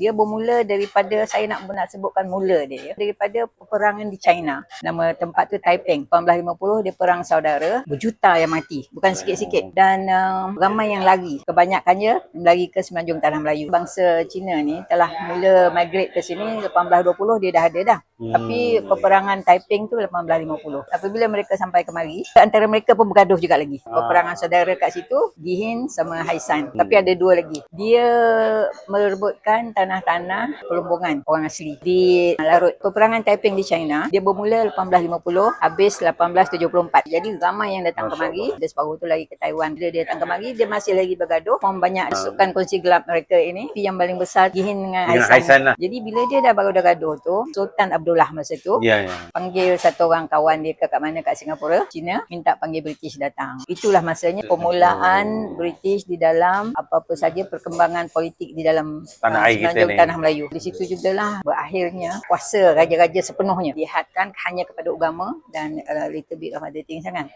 Dia bermula daripada saya nak nak sebutkan mula dia ya. Daripada peperangan di China. Nama tempat tu Taiping. 1850 dia perang saudara. Berjuta yang mati. Bukan sikit-sikit. Dan uh, ramai yang lari. Kebanyakannya lari ke semenanjung tanah Melayu. Bangsa Cina ni telah mula migrate ke sini 1820 dia dah ada dah. Hmm. Tapi peperangan Taiping tu 1850. Apabila mereka sampai kemari, antara mereka pun bergaduh juga lagi. Ah. Peperangan saudara kat situ, Gihin sama Haisan. Tapi ada dua lagi. Dia merebutkan tanah-tanah pelumbungan orang asli di Larut. Peperangan Taiping di China, dia bermula 1850, habis 1874. Jadi ramai yang datang Masya kemari. Dia separuh tu lagi ke Taiwan. Bila dia datang kemari, dia masih lagi bergaduh. Form banyak pasukan kongsi gelap mereka ini. Tapi yang paling besar Gihin dengan Haisan. Haisan lah. Jadi bila dia dah baru dah gaduh tu, Sultan Abdullah masa tu, Ya, ya. panggil satu orang kawan dia kat kat mana kat Singapura, China, minta panggil British datang. Itulah masanya permulaan British di dalam apa-apa saja perkembangan politik di dalam Tanah ah, air kita semenanjung ni. tanah Melayu. Di situ jugalah berakhirnya kuasa raja-raja sepenuhnya dihadkan hanya kepada agama dan uh, little bit of other things sangat.